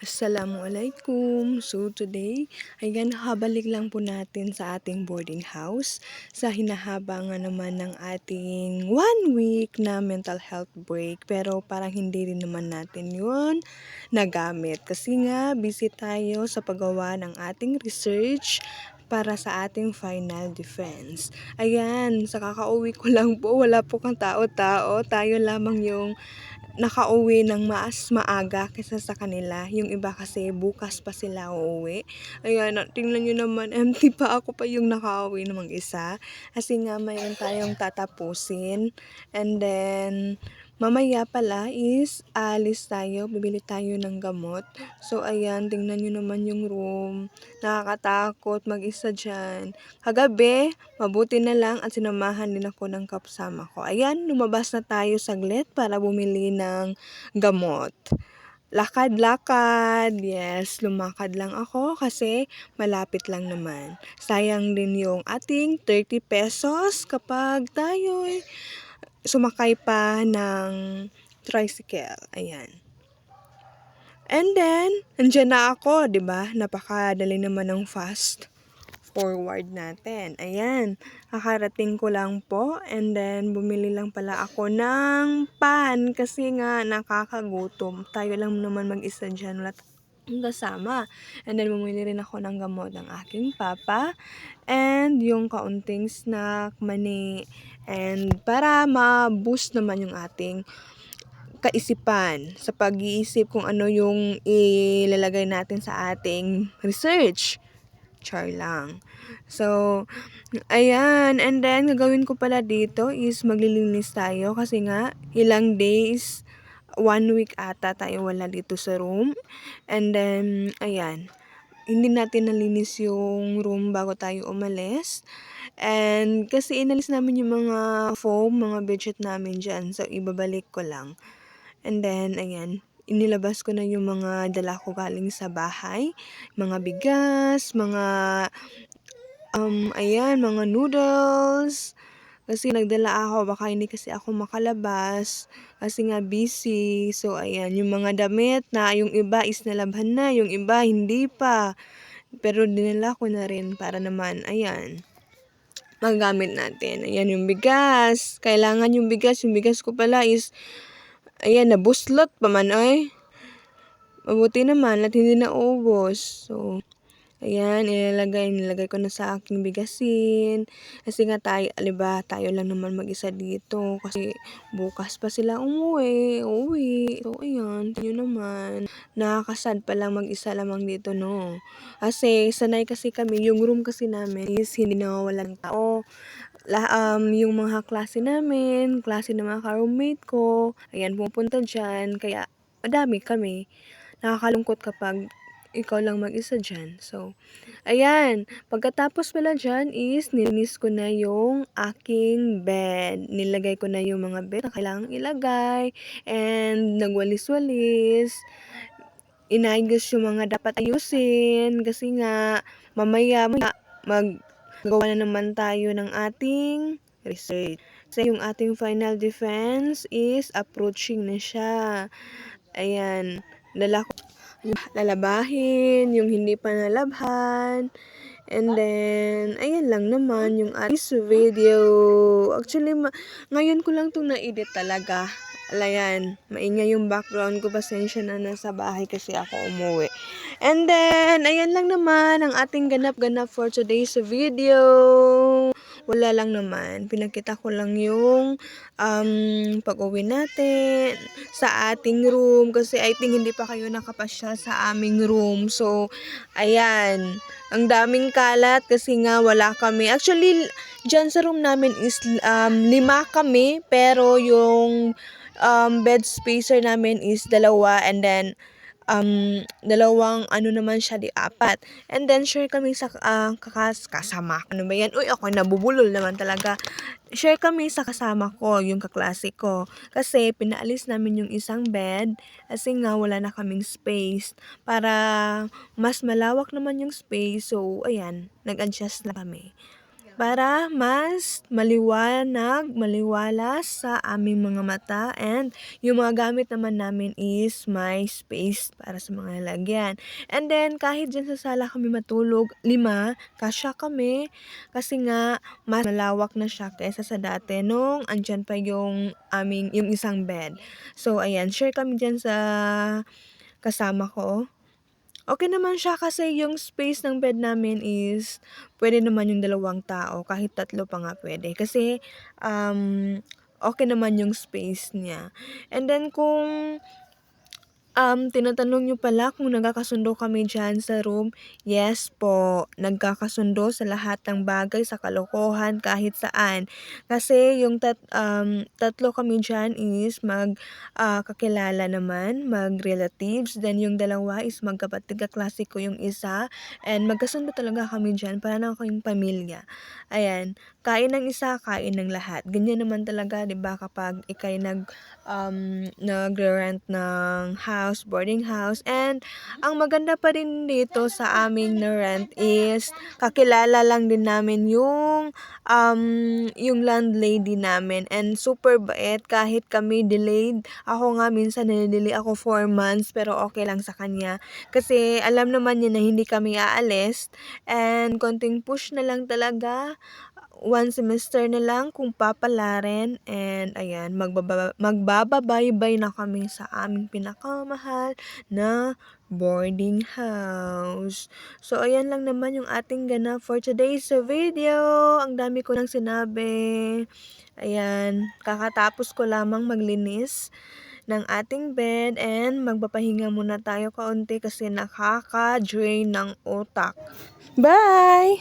Assalamualaikum. So today, ayan, habalik lang po natin sa ating boarding house sa hinahaba nga naman ng ating one week na mental health break. Pero parang hindi rin naman natin yun nagamit. Kasi nga, busy tayo sa paggawa ng ating research para sa ating final defense. Ayan, sa kakauwi ko lang po, wala po kang tao-tao. Tayo lamang yung nakauwi ng mas maaga kaysa sa kanila. Yung iba kasi bukas pa sila uuwi. Ayan, tingnan nyo naman, empty pa ako pa yung nakauwi ng isa. Kasi nga mayroon tayong tatapusin. And then, mamaya pala is alis tayo, bibili tayo ng gamot. So, ayan, tingnan nyo naman yung room. Nakakatakot mag-isa dyan. Kagabi, mabuti na lang at sinamahan din ako ng kapsama ko. Ayan, lumabas na tayo saglit para bumili ng gamot. Lakad-lakad. Yes, lumakad lang ako kasi malapit lang naman. Sayang din yung ating 30 pesos kapag tayo sumakay pa ng tricycle. Ayan. And then, andyan na ako, ba? Napakadali naman ng fast forward natin. Ayan, kakarating ko lang po and then bumili lang pala ako ng pan kasi nga nakakagutom. Tayo lang naman mag-isa dyan, wala kasama. And then bumili rin ako ng gamot ng aking papa and yung kaunting snack, mani, and para ma-boost naman yung ating kaisipan sa pag-iisip kung ano yung ilalagay natin sa ating research. Char lang. So, ayan. And then, gagawin ko pala dito is maglilinis tayo kasi nga, ilang days, one week ata tayo wala dito sa room. And then, ayan. Hindi natin nalinis yung room bago tayo umalis. And kasi inalis namin yung mga foam, mga bedsheet namin dyan. So, ibabalik ko lang. And then, ayan, inilabas ko na yung mga dala ko galing sa bahay. Mga bigas, mga, um, ayan, mga noodles. Kasi nagdala ako, baka hindi kasi ako makalabas. Kasi nga busy. So, ayan, yung mga damit na yung iba is nalabhan na, yung iba hindi pa. Pero dinala ko na rin para naman, ayan, magamit natin. Ayan yung bigas. Kailangan yung bigas. Yung bigas ko pala is, ayan, nabuslot pa man, ay. Mabuti naman at hindi naubos. So, ayan, ilalagay, nilagay ko na sa aking bigasin. Kasi nga tayo, aliba, tayo lang naman mag-isa dito. Kasi bukas pa sila umuwi, uwi. So, ayan, yun naman. Nakakasad pa lang mag-isa lamang dito, no? Kasi, sanay kasi kami, yung room kasi namin is hindi nawawalan ng tao la, um, yung mga klase namin, klase ng mga ka-roommate ko, ayan, pupunta dyan, kaya madami kami. Nakakalungkot kapag ikaw lang mag-isa dyan. So, ayan, pagkatapos pala dyan is nilinis ko na yung aking bed. Nilagay ko na yung mga bed na kailangang ilagay and nagwalis-walis. Inayos yung mga dapat ayusin kasi nga mamaya mag gawa na naman tayo ng ating research. So, yung ating final defense is approaching na siya. Ayan, dala ko lalabahin, yung hindi pa nalabhan. And then, ayan lang naman yung ating video. Actually, ma- ngayon ko lang itong na-edit talaga. Alayan, maingay yung background ko. Pasensya na nasa bahay kasi ako umuwi. And then, ayan lang naman ang ating ganap-ganap for today's video. Wala lang naman. Pinakita ko lang yung um, pag-uwi natin sa ating room. Kasi I think hindi pa kayo nakapasya sa aming room. So, ayan. Ang daming kalat kasi nga wala kami. Actually, dyan sa room namin is um, lima kami. Pero yung um, bed spacer namin is dalawa. And then, um, dalawang ano naman siya, di apat. And then, share kami sa uh, kakas kasama. Ano ba yan? Uy, ako nabubulol naman talaga. Share kami sa kasama ko, yung kaklase ko. Kasi, pinaalis namin yung isang bed. Kasi nga, wala na kaming space. Para mas malawak naman yung space. So, ayan, nag-adjust na kami. Para mas maliwanag, maliwalas sa aming mga mata and yung mga gamit naman namin is may space para sa mga lalagyan. And then kahit diyan sa sala kami matulog, lima, kasya kami kasi nga mas malawak na siya kaysa sa dati nung andyan pa yung aming yung isang bed. So ayan, share kami diyan sa kasama ko. Okey naman siya kasi yung space ng bed namin is puwede naman yung dalawang tao, kahit tatlo pa nga puwede. Kasi, um, okey naman yung space niya. And then kung, um, tinatanong niyo pala kung nagkakasundo kami diyan sa room, yes po, nagkakasundo sa lahat ng bagay, sa kalokohan, kahit saan. Kasi yung tat um, tatlo kami diyan is mag ah, kakilala naman, mag-relatives, then yung dalawa is magkapatid, kaklase ko yung isa, and magkasundo talaga kami diyan, para na kaming pamilya. Ayan, kain ng isa, kain ng lahat. Ganyan naman talaga 'di ba kapag ika'y nag um, nagre-rent ng house, boarding house. And ang maganda pa rin dito sa aming na-rent is kakilala lang din namin yung, um, yung landlady namin and super bait kahit kami delayed. Ako nga minsan nade-delay ako 4 months pero okey lang sa kanya. Kasi alam naman niya na hindi kami aalis and konting push na lang talaga, 1 semester na lang kung papalarin and ayan magbaba magbababaybay na kami sa aming pinakamamahal na boarding house. So ayan lang naman yung ating ganap for today's video. Ang dami ko ng sinabi. Ayan, kakatapos ko lamang maglinis ng ating bed and magpapahinga muna tayo kaunti kasi nakaka-drain ng utak. Bye!